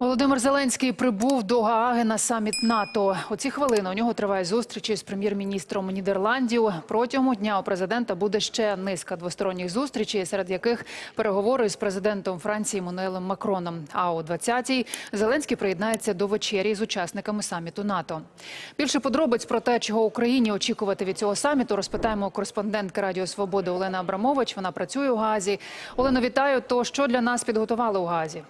Володимир Зеленський прибув до Гааги на саміт НАТО. У ці хвилини у нього триває зустрічі з прем'єр-міністром Нідерландів. Протягом дня у президента буде ще низка двосторонніх зустрічей, серед яких переговори з президентом Франції Мануелем Макроном. А о 20-й Зеленський приєднається до вечері з учасниками саміту НАТО. Більше подробиць про те, чого Україні очікувати від цього саміту, розпитаємо у кореспондентки Радіо Свободи Олена Абрамович. Вона працює у Газі. Олено, вітаю. То що для нас підготували у Газі?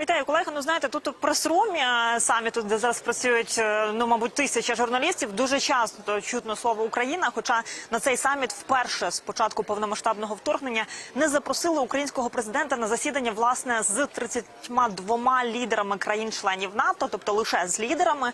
Вітаю, колеги. Ну знаєте, тут у прес-румі саміту, де зараз працюють е, ну, мабуть, тисяча журналістів. Дуже часто чутно слово Україна. Хоча на цей саміт вперше з початку повномасштабного вторгнення не запросили українського президента на засідання власне з 32 лідерами країн-членів НАТО, тобто лише з лідерами.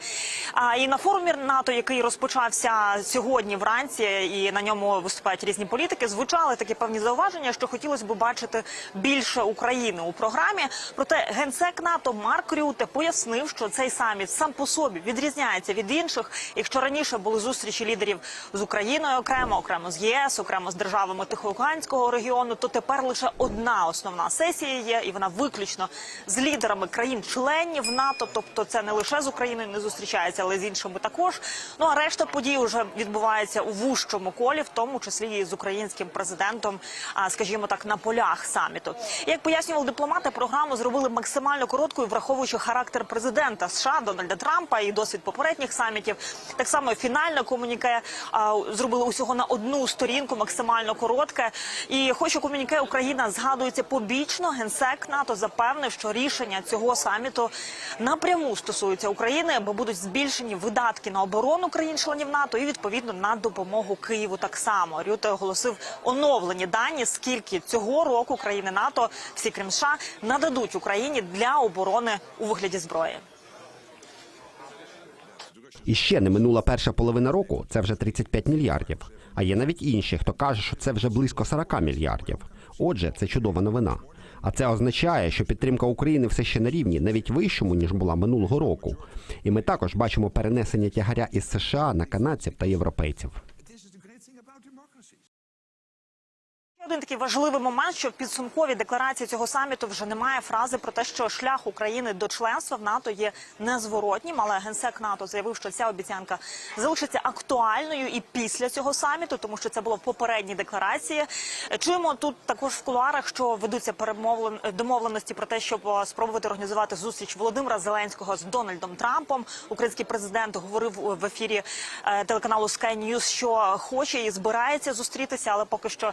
А і на форумі НАТО, який розпочався сьогодні вранці, і на ньому виступають різні політики, звучали такі певні зауваження, що хотілося б бачити більше України у програмі. Проте генсек НАТО Марк Рюте пояснив, що цей саміт сам по собі відрізняється від інших. Якщо раніше були зустрічі лідерів з Україною окремо, окремо з ЄС, окремо з державами Тихоокеанського регіону, то тепер лише одна основна сесія є, і вона виключно з лідерами країн-членів НАТО. Тобто, це не лише з Україною не зустрічається, але з іншими також. Ну а решта подій вже відбувається у вужчому колі, в тому числі і з українським президентом, скажімо так, на полях саміту. Як пояснювали дипломати, програму зробили максимально короткою, враховуючи характер президента США Дональда Трампа і досвід попередніх самітів. Так само фінальне комуніке а, зробили усього на одну сторінку, максимально коротке. І хоч у комуніке Україна згадується побічно, генсек НАТО запевнив, що рішення цього саміту напряму стосуються України, бо будуть збільшені видатки на оборону країн-членів НАТО і відповідно на допомогу Києву. Так само Рюте оголосив оновлені дані, скільки цього року країни НАТО, всі крім США, нададуть Україні для оборони у вигляді зброї. І ще не минула перша половина року, це вже 35 мільярдів. А є навіть інші, хто каже, що це вже близько 40 мільярдів. Отже, це чудова новина. А це означає, що підтримка України все ще на рівні, навіть вищому ніж була минулого року. І ми також бачимо перенесення тягаря із США на канадців та європейців. Один такий важливий момент, що в підсумковій декларації цього саміту вже немає фрази про те, що шлях України до членства в НАТО є незворотнім. Але генсек НАТО заявив, що ця обіцянка залишиться актуальною і після цього саміту, тому що це було в попередній декларації. Чуємо тут також в кулуарах, що ведуться перемовлен домовленості про те, щоб е, спробувати організувати зустріч Володимира Зеленського з Дональдом Трампом. Український президент говорив в ефірі е, телеканалу Sky News, що хоче і збирається зустрітися, але поки що,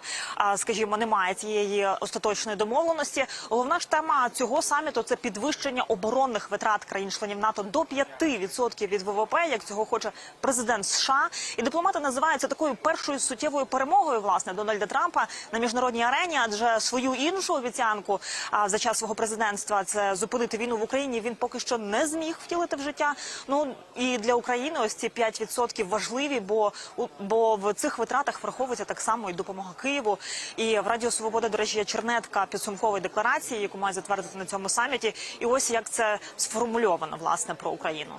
скажімо, немає цієї остаточної домовленості. Головна ж тема цього саміту це підвищення оборонних витрат країн-членів НАТО до 5% від ВВП, як цього хоче президент США. І дипломати називають це такою першою суттєвою перемогою власне Дональда Трампа на міжнародній арені, адже свою іншу обіцянку за час свого президентства це зупинити війну в Україні. Він поки що не зміг втілити в життя. Ну і для України ось ці 5% важливі, бо бо в цих витратах враховується так само і допомога Києву. І в Радіо Свобода, до речі, є чернетка підсумкової декларації, яку має затвердити на цьому саміті. І ось як це сформульовано власне про Україну.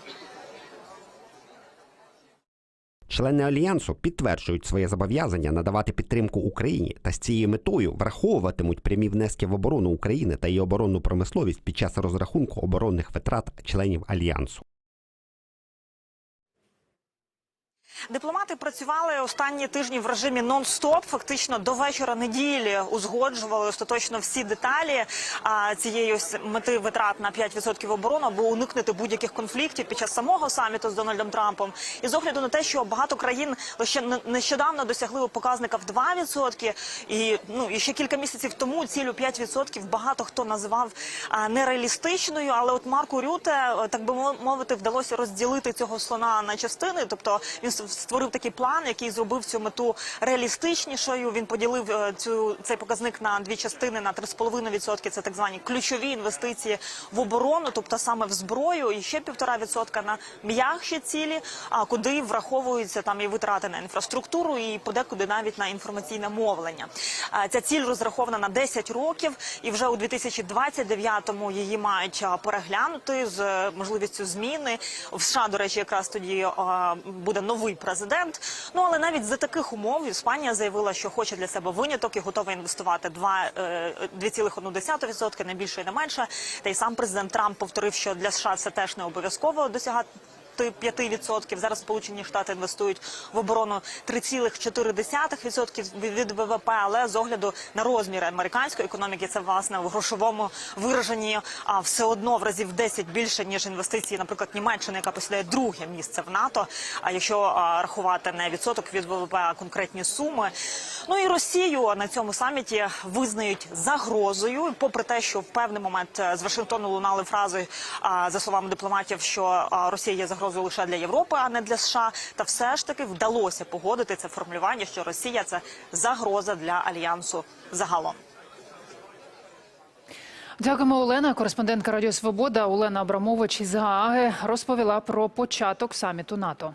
Члени альянсу підтверджують своє зобов'язання надавати підтримку Україні та з цією метою враховуватимуть прямі внески в оборону України та її оборонну промисловість під час розрахунку оборонних витрат членів альянсу. Дипломати працювали останні тижні в режимі нон-стоп. Фактично до вечора неділі узгоджували остаточно всі деталі а, цієї ось мети витрат на 5% оборони, аби уникнути будь-яких конфліктів під час самого саміту з Дональдом Трампом. І з огляду на те, що багато країн лише не- нещодавно досягли показника в 2%, і ну і ще кілька місяців тому цілю 5% багато хто називав а, нереалістичною. Але от Марку Рюте, е, так би мовити, вдалося розділити цього слона на частини. Тобто він створив такий план, який зробив цю мету реалістичнішою. Він поділив е, цю цей показник на дві частини на 3,5%. Це так звані ключові інвестиції в оборону, тобто саме в зброю, і ще півтора відсотка на м'якші цілі, а куди враховуються там і витрати на інфраструктуру, і подекуди навіть на інформаційне мовлення. А, Ця ціль розрахована на 10 років, і вже у 2029-му її мають переглянути з е, можливістю зміни. В США, до речі, якраз тоді буде новий президент. Ну але навіть за таких умов Іспанія заявила, що хоче для себе виняток і готова інвестувати 2, е, 2,1%, не більше і не менше. Та й сам президент Трамп повторив, що для США це теж не обов'язково досягати. 5%. Зараз Сполучені Штати інвестують в оборону 3,4% від ВВП, але з огляду на розміри американської економіки це власне в грошовому вираженні а все одно в разів 10 більше ніж інвестиції, наприклад, Німеччини, яка посідає друге місце в НАТО. А якщо рахувати не відсоток від ВВП, а конкретні суми. Ну і Росію на цьому саміті визнають загрозою, попри те, що в певний момент е, з Вашингтону лунали фрази за словами дипломатів, що Росія є загрозою лише для Європи, а не для США. Та все ж таки вдалося погодити це формулювання, що Росія це загроза для альянсу загалом. Дякуємо, Олена. Кореспондентка Радіо Свобода Олена Абрамович із Гааги розповіла про початок саміту НАТО.